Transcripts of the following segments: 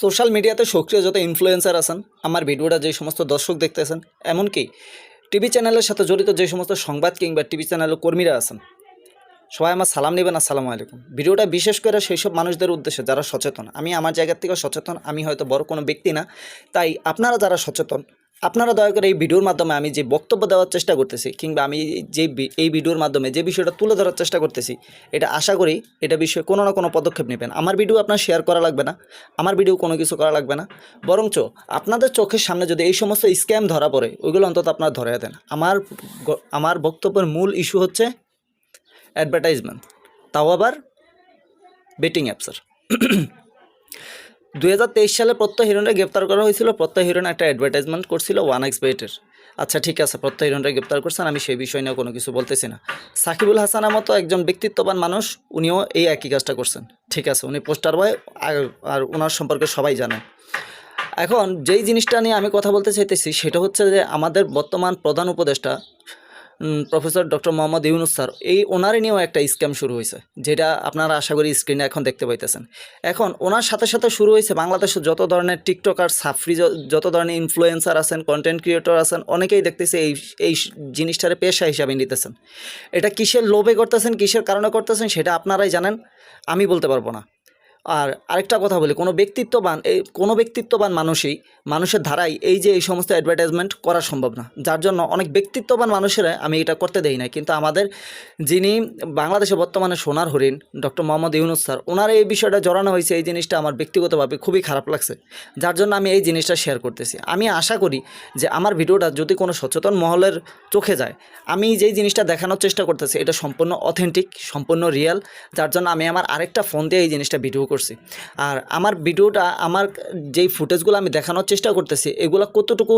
Social মিডিয়াতে সক্রিয় যত ইনফ্লুয়েন্সার আছেন, আমার ভিডিওটা যে সমস্ত দর্শক দেখতেছেন, এমনকি টিভি চ্যানেলের সাথে জড়িত যে সমস্ত সংবাদ কিংবা টিভি চ্যানেলের কর্মীরা আছেন, সবাই আমার সালাম নেবেন, আসসালামু আলাইকুম। ভিডিওটা বিশেষ করে সেই সব মানুষদের উদ্দেশ্যে যারা সচেতন, আমি আমার জায়গার থেকে সচেতন, আমি হয়তো বড় কোনো ব্যক্তি না, তাই আপনারা যারা সচেতন আপনারা দয়া করে এই ভিডিওর মাধ্যমে আমি যে বক্তব্য দেওয়ার চেষ্টা করতেছি, কিংবা আমি যে এই ভিডিওর মাধ্যমে যে বিষয়টা তুলে ধরার চেষ্টা করতেছি, এটা আশা করি এটা বিষয়ে কোনো না কোনো পদক্ষেপ নেবেন। আমার ভিডিও আপনার শেয়ার করা লাগবে না, আমার ভিডিও কোনো কিছু করা লাগবে না। বরঞ্চ আপনাদের চোখের সামনে যদি এই সমস্ত স্ক্যাম ধরা পড়ে, ওইগুলো অন্তত আপনারা ধরে দেন। আমার আমার বক্তব্যের মূল ইস্যু হচ্ছে অ্যাডভার্টাইজমেন্ট তাও আবার বেটিং অ্যাপসের দুই হাজার তেইশ সালে প্রত্যয় হিরণকে গ্রেপ্তার করা হয়েছিল। প্রত্যয় হিরণ একটা অ্যাডভার্টাইজমেন্ট করছিল ওয়ান এক্স বেটের আচ্ছা ঠিক আছে প্রত্যয় হিরণকে গ্রেপ্তার করছেন, আমি সেই বিষয় নিয়ে কোনো কিছু বলতেছি না। সাকিবুল হাসানের মতো একজন ব্যক্তিত্ববান মানুষ, উনিও এই একই কাজটা করছেন। ঠিক আছে, উনি পোস্টার বয়, আর ওনার সম্পর্কে সবাই জানেন এখন যেই জিনিসটা নিয়ে আমি কথা বলতে চাইতেছি, সেটা হচ্ছে যে আমাদের বর্তমান প্রধান উপদেষ্টা professor doctor Mohammad Yunus sir, এই ওনারই নিয়েও একটা স্ক্যাম শুরু হয়েছে, যেটা আপনারা আশা করি স্ক্রিনে এখন দেখতে পাইতেছেন। এখন ওনার সাথে সাথে শুরু হয়েছে বাংলাদেশে যত ধরনের টিকটকার, সাফরি, য- যত ধরনের ইনফ্লুয়েন্সার আছেন কন্টেন্ট ক্রিয়েটর আছেন, অনেকেই দেখতেছে এই এই জিনিসটারে পেশা হিসাবে নিতেছেন। এটা কিসের লোভে করতেছেন, কিসের কারণে করতেছেন, সেটা আপনারাই জানেন, আমি বলতে পারব না। আর আরেকটা কথা বলি, কোনো ব্যক্তিত্ববান, এই কোনো ব্যক্তিত্ববান মানুষই, মানুষের ধারাই এই যে এই সমস্ত অ্যাডভার্টাইজমেন্ট করা সম্ভব না। যার জন্য অনেক ব্যক্তিত্ববান মানুষেরা, আমি এটা করতে দেই না কিন্তু আমাদের যিনি বাংলাদেশে বর্তমানে সোনার হরিণ, ডক্টর মোহাম্মদ ইউনুস স্যার, ওনার এই বিষয়টা জড়ানো হয়েছে, এই জিনিসটা আমার ব্যক্তিগতভাবে খুবই খারাপ লাগছে। যার জন্য আমি এই জিনিসটা শেয়ার করতেছি। আমি আশা করি যে আমার ভিডিওটা যদি কোনো সচেতন মহলের চোখে যায়, আমি যেই জিনিসটা দেখানোর চেষ্টা করতেছি, এটা সম্পূর্ণ অথেন্টিক সম্পূর্ণ রিয়েল যার জন্য আমি আমার আরেকটা ফোন দিয়ে এই জিনিসটা ভিডিও করছি। আর আমার ভিডিওটা, আমার যেই ফুটেজগুলো আমি দেখানোর চেষ্টা করতেছি, এগুলো কতটুকু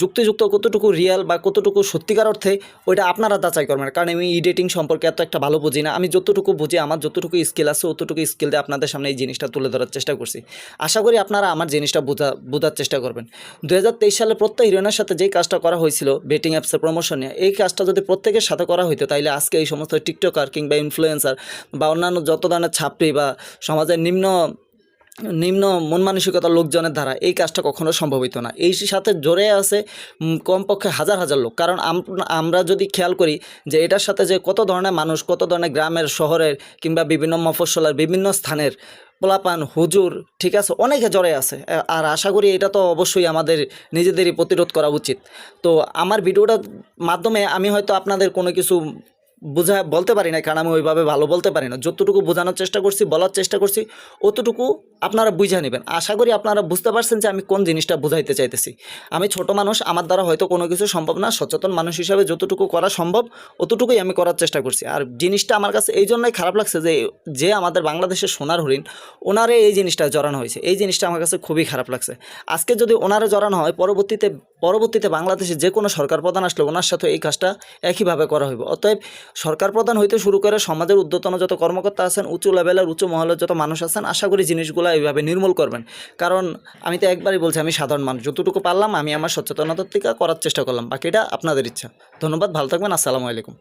যুক্তিযুক্ত, কতটুকু রিয়েল বা কতটুকু সত্যিকার অর্থে, ওইটা আপনারা যাচাই করবেন। কারণ আমি এডিটিং সম্পর্কে এত একটা ভালো বুঝি না। আমি যতটুকু বুঝি, আমার যতটুকু স্কিল আছে, অতটুকু স্কিল দিয়ে আপনাদের সামনে এই জিনিসটা তুলে ধরার চেষ্টা করছি। আশা করি আপনারা আমার জিনিসটা বোঝা, বোঝার চেষ্টা করবেন। দু হাজার তেইশ সালে প্রত্যেক হিরোইনের সাথে যেই কাজটা করা হয়েছিল বেটিং অ্যাপসের প্রমোশন নিয়ে, এই কাজটা যদি প্রত্যেকের সাথে করা হইতো তাহলে আজকে এই সমস্ত টিকটকার কিংবা ইনফ্লুয়েন্সার বা অন্যান্য যত ধরনের ছাত্রী বা সমাজের নিম্ন নিম্ন মন মানসিকতার লোকজনের দ্বারা এই কাজটা কখনো সম্ভব হইতো না। এই সাথে জড়ে আছে কমপক্ষে হাজার হাজার লোক। কারণ আমরা যদি খেয়াল করি যে এটার সাথে যে কত ধরনের মানুষ, কত ধরনের গ্রামের, শহরের কিংবা বিভিন্ন মফস্বলের বিভিন্ন স্থানের পোলাপান, হুজুর, ঠিক আছে, অনেকে জড়ে আছে। আর আশা করি এটা তো অবশ্যই আমাদের নিজেদেরই প্রতিরোধ করা উচিত। তো আমার ভিডিওটার মাধ্যমে আমি হয়তো আপনাদের কোনো কিছু বোঝা, বলতে পারি না কারণ আমি ওইভাবে ভালো বলতে পারি না। যতটুকু বোঝানোর চেষ্টা করছি, বলার চেষ্টা করছি, অতটুকু আপনারা বুঝে নেবেন। আশা করি আপনারা বুঝতে পারছেন যে আমি কোন জিনিসটা বোঝাইতে চাইতেছি। আমি ছোট মানুষ, আমার দ্বারা হয়তো কোনো কিছু সম্ভব না। সচেতন মানুষ হিসাবে যতটুকু করা সম্ভব, অতটুকুই আমি করার চেষ্টা করছি। আর জিনিসটা আমার কাছে এই জন্যই খারাপ লাগছে যে যে আমাদের বাংলাদেশের সোনার হরিণ, ওনারে এই জিনিসটা জড়ানো হয়েছে। এই জিনিসটা আমার কাছে খুবই খারাপ লাগছে। আজকে যদি ওনারে জড়ানো হয়, পরবর্তীতে পরবর্তীতে বাংলাদেশে যে কোনো সরকার প্রধান আসলে ওনার সাথে এই কাজটা একইভাবে করা হইব। অতএব সরকার প্রধান হইতে শুরু করে সমাজের উদ্যতন যত কর্মকর্তা আছেন, উঁচু লেভেলের, উঁচু মহলের যত মানুষ আছেন, আশা করি জিনিসগুলো এইভাবে নির্মূল করবেন। কারণ আমি তো একবারই বলছি, আমি সাধারণ মানুষ। যতটুকু পারলাম আমি আমার সচেতনতার থেকে করার চেষ্টা করলাম। বাকিটা আপনাদের ইচ্ছা। ধন্যবাদ, ভালো থাকবেন, আসসালামু আলাইকুম।